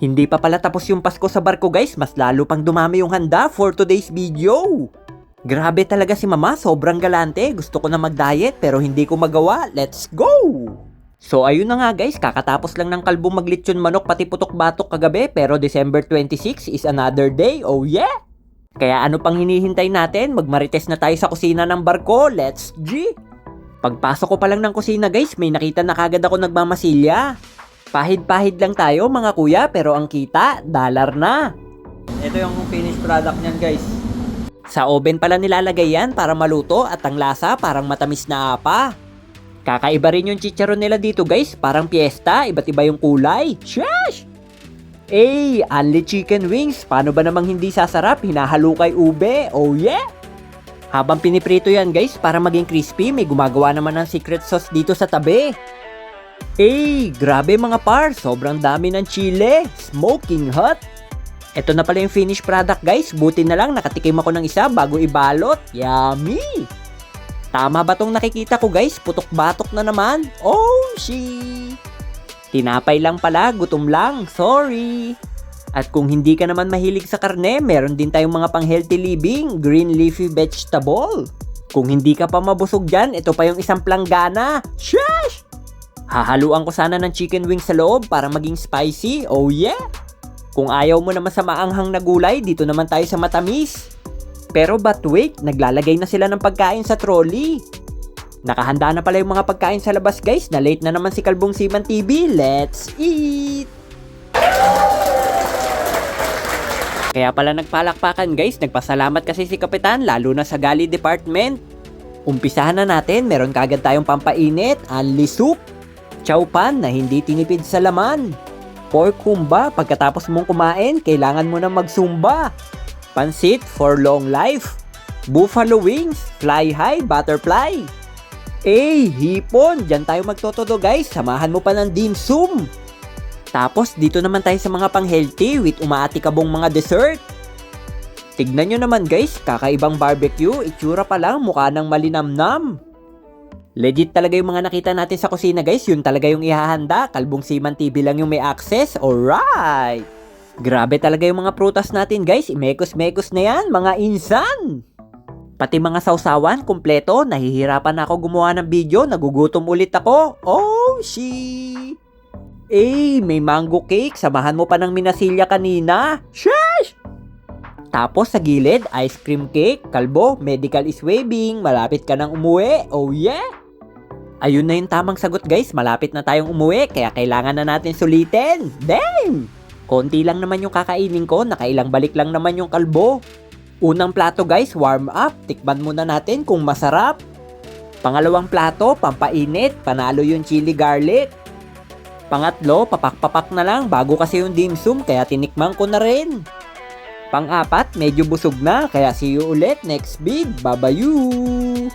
Hindi pa pala tapos yung Pasko sa barko guys, mas lalo pang dumami yung handa for today's video. Grabe talaga si mama, sobrang galante. Gusto ko na mag-diet pero hindi ko magawa. Let's go! So ayun na nga guys, kakatapos lang ng kalbo maglitsyon manok pati putok batok kagabi pero December 26 is another day, oh yeah! Kaya ano pang hinihintay natin? Magmarites na tayo sa kusina ng barko, let's G! Pagpasok ko pa lang ng kusina guys, may nakita na kagad ako nagmamasilya. Pahid-pahid lang tayo mga kuya pero ang kita, dollar na. Ito yung finished product niyan guys. Sa oven pala nilalagay yan para maluto at ang lasa parang matamis na apa. Kakaiba rin yung chicharon nila dito guys, parang piyesta, iba't iba yung kulay. Sheesh! Eh, only chicken wings, paano ba namang hindi sasarap? Hinahalo kay ube, oh yeah! Habang piniprito yan guys, para maging crispy, may gumagawa naman ng secret sauce dito sa tabi. Eh, grabe mga par, sobrang dami ng chile, smoking hot. Ito na pala yung finished product guys, buti na lang nakatikim ako ng isa bago ibalot. Yummy! Tama ba tong nakikita ko guys? Putok-batok na naman. Oh, she! Tinapay lang pala, gutom lang. Sorry. At kung hindi ka naman mahilig sa karne, meron din tayong mga pang healthy living, green leafy vegetable. Kung hindi ka pa mabusog dyan, ito pa yung isang planggana. Sheesh! Hahaluan ko sana ng chicken wings sa loob para maging spicy. Oh yeah! Kung ayaw mo naman sa maanghang na gulay, dito naman tayo sa matamis. Pero but wait, naglalagay na sila ng pagkain sa trolley. Nakahanda na pala yung mga pagkain sa labas guys, na late na naman si Kalbong Siman TV. Let's eat! Kaya pala nagpalakpakan guys, nagpasalamat kasi si Kapitan lalo na sa Gali Department. Umpisahan na natin, meron kagad tayong pampainit, only soup, chow pan na hindi tinipid sa laman, pork humba, pagkatapos mong kumain, kailangan mo na magsumba, pansit for long life, buffalo wings, fly high, butterfly, eh, hipon, dyan tayo magtotodo guys, samahan mo pa ng dim sum. Tapos dito naman tayo sa mga pang healthy with umaatikabong mga dessert. Tignan nyo naman guys, kakaibang barbecue, itsura pa lang, mukha ng malinamnam. Legit talaga yung mga nakita natin sa kusina guys, yun talaga yung ihahanda, Kalbong Siman TV lang yung may access, alright! Grabe talaga yung mga prutas natin guys, imekos-mekos na yan, mga insan! Pati mga sausawan, kumpleto, nahihirapan na ako gumawa ng video, nagugutom ulit ako. Oh, she! Eh, may mango cake, samahan mo pa ng minasilya kanina. Sheesh! Tapos sa gilid, ice cream cake, kalbo, medical is waving, malapit ka nang umuwi, oh yeah! Ayun na yung tamang sagot guys, malapit na tayong umuwi, kaya kailangan na natin sulitin. Damn! Konti lang naman yung kakainin ko, nakailang balik lang naman yung kalbo. Unang plato guys, warm up. Tikman muna natin kung masarap. Pangalawang plato, pampainit. Panalo yung chili garlic. Pangatlo, papak-papak na lang bago kasi yung dim sum kaya tinikman ko na rin. Pang-apat, medyo busog na kaya see you ulit next vid. Babayu!